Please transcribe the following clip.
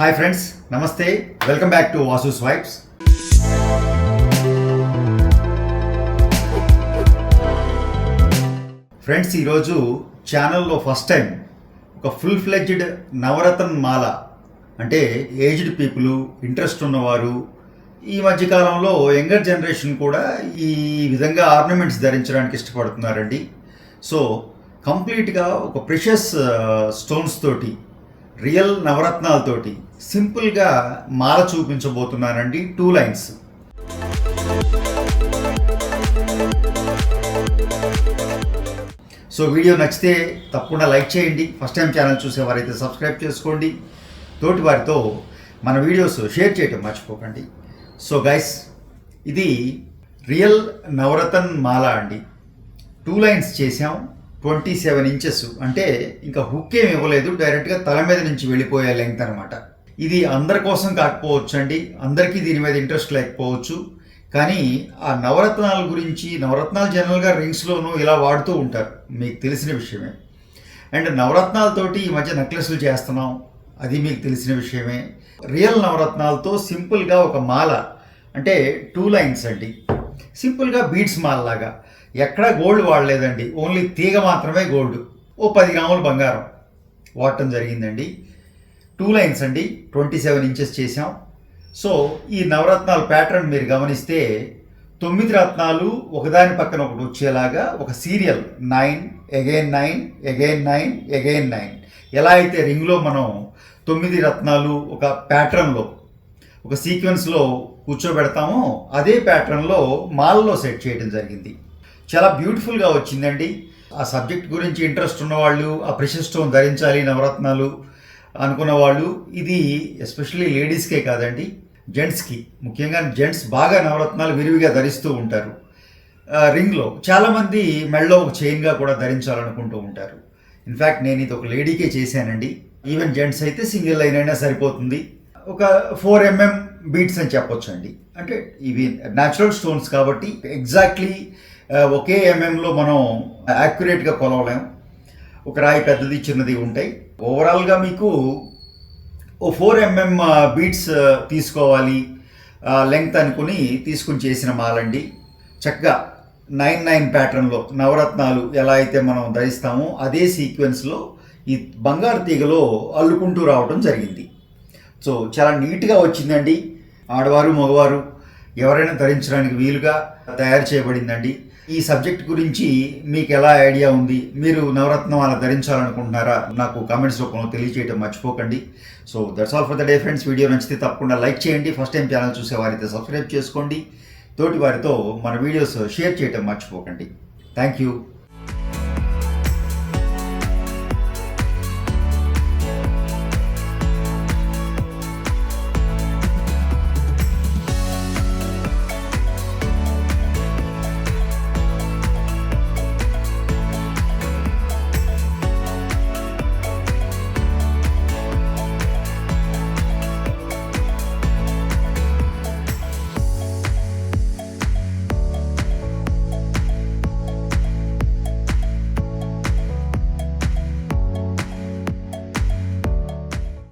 Hi friends నమస్తే welcome back to Vasu swipes friends ఈరోజు ఛానల్లో ఫస్ట్ టైం ఒక ఫుల్ ఫ్లెడ్జ్డ్ నవరత్న మాల అంటే ఏజ్డ్ పీపుల్ ఇంట్రెస్ట్ ఉన్నవారు ఈ మధ్యకాలంలో యంగర్ జనరేషన్ కూడా ఈ విధంగా ఆర్నమెంట్స్ ధరించడానికి ఇష్టపడుతున్నారండి. సో కంప్లీట్గా ఒక ప్రెషస్ స్టోన్స్ uh, తోటి రియల్ నవరత్నాలతోటి సింపుల్గా మాల చూపించబోతున్నానండి టూ లైన్స్. సో వీడియో నచ్చితే తప్పకుండా లైక్ చేయండి. ఫస్ట్ టైం ఛానల్ చూసేవారైతే సబ్స్క్రైబ్ చేసుకోండి. తోటి వారితో మన వీడియోస్ షేర్ చేయటం మర్చిపోకండి. సో గైస్ ఇది రియల్ నవరతన్ మాల అండి. టూ లైన్స్ చేసాం ట్వంటీ సెవెన్ ఇంచెస్. అంటే ఇంకా హుక్ ఏమి ఇవ్వలేదు. డైరెక్ట్గా తల మీద నుంచి వెళ్ళిపోయే లెంగ్త్ అనమాట ఇది అందరి కోసం కాకపోవచ్చు అండి అందరికీ దీని మీద ఇంట్రెస్ట్ లేకపోవచ్చు. కానీ ఆ నవరత్నాల గురించి నవరత్నాలు జనరల్గా రింగ్స్లోనూ ఇలా వాడుతూ ఉంటారు. మీకు తెలిసిన విషయమే. అండ్ నవరత్నాలతోటి ఈ మధ్య నెక్లెస్లు చేస్తున్నాం. అది మీకు తెలిసిన విషయమే. రియల్ నవరత్నాలతో సింపుల్గా ఒక మాల. అంటే టూ లైన్స్ అండి. సింపుల్గా బీడ్స్ మాల లాగా ఎక్కడా గోల్డ్ వాడలేదండి. ఓన్లీ తీగ మాత్రమే గోల్డ్. ఓ పది గ్రాములు బంగారం వాడటం జరిగిందండి. టూ లైన్స్ అండి. ట్వంటీ సెవెన్ ఇంచెస్ చేసాం సో ఈ నవరత్నాల ప్యాటర్న్ మీరు గమనిస్తే తొమ్మిది రత్నాలు ఒకదాని పక్కన ఒకటి వచ్చేలాగా ఒక serial nine again nine again nine again nine. ఎలా అయితే రింగ్లో మనం తొమ్మిది రత్నాలు ఒక ప్యాటర్న్లో ఒక సీక్వెన్స్లో కూర్చోబెడతామో అదే ప్యాటర్న్లో మాల్లో సెట్ చేయడం జరిగింది. చాలా బ్యూటిఫుల్గా వచ్చిందండి. ఆ సబ్జెక్ట్ గురించి ఇంట్రెస్ట్ ఉన్నవాళ్ళు ఆ ప్రెషర్ స్టోన్ ధరించాలి నవరత్నాలు అనుకున్న వాళ్ళు ఇది ఎస్పెషల్లీ లేడీస్కే కాదండి జెంట్స్కి. ముఖ్యంగా జెంట్స్ బాగా నవరత్నాలు విరివిగా ధరిస్తూ ఉంటారు. రింగ్లో చాలామంది మెళ్ళో ఒక చైన్గా కూడా ధరించాలనుకుంటూ ఉంటారు. ఇన్ఫ్యాక్ట్ నేను ఇది ఒక లేడీకే చేశానండి. ఈవెన్ జెంట్స్ అయితే సింగిల్ లైన్ అయినా సరిపోతుంది. ఒక ఫోర్ ఎంఎం బీట్స్ అని చెప్పొచ్చండి. అంటే ఇవి న్యాచురల్ స్టోన్స్ కాబట్టి ఎగ్జాక్ట్లీ ఒకే ఎంఎంలో మనం యాక్యురేట్గా కొలవలేం. ఒక రాయి పెద్దది చిన్నది ఉంటాయి. ఓవరాల్గా మీకు ఓ ఫోర్ ఎంఎం బీట్స్ తీసుకోవాలి. లెంగ్త్ అనుకుని తీసుకుని చేసిన మాలండి. చక్కగా నైన్ నైన్ ప్యాటర్న్లో నవరత్నాలు ఎలా అయితే మనం ధరిస్తామో అదే సీక్వెన్స్లో ఈ బంగారు తీగలో అల్లుకుంటూ రావడం జరిగింది. సో చాలా నీట్గా వచ్చిందండి. ఆడవారు మగవారు ఎవరైనా ధరించడానికి వీలుగా తయారు చేయబడిందండి. ఈ సబ్జెక్ట్ గురించి మీకు ఎలా ఐడియా ఉంది? మీరు నవరత్నం అలా ధరించాలనుకుంటున్నారా? నాకు కామెంట్స్ రూపంలో తెలియజేయడం మర్చిపోకండి. So that's all for the day friends video నచ్చితే తప్పకుండా లైక్ చేయండి. ఫస్ట్ టైం ఛానల్ చూసే వారైతే సబ్స్క్రైబ్ చేసుకోండి. తోటి వారితో మన వీడియోస్ షేర్ చేయడం మర్చిపోకండి. Thank you.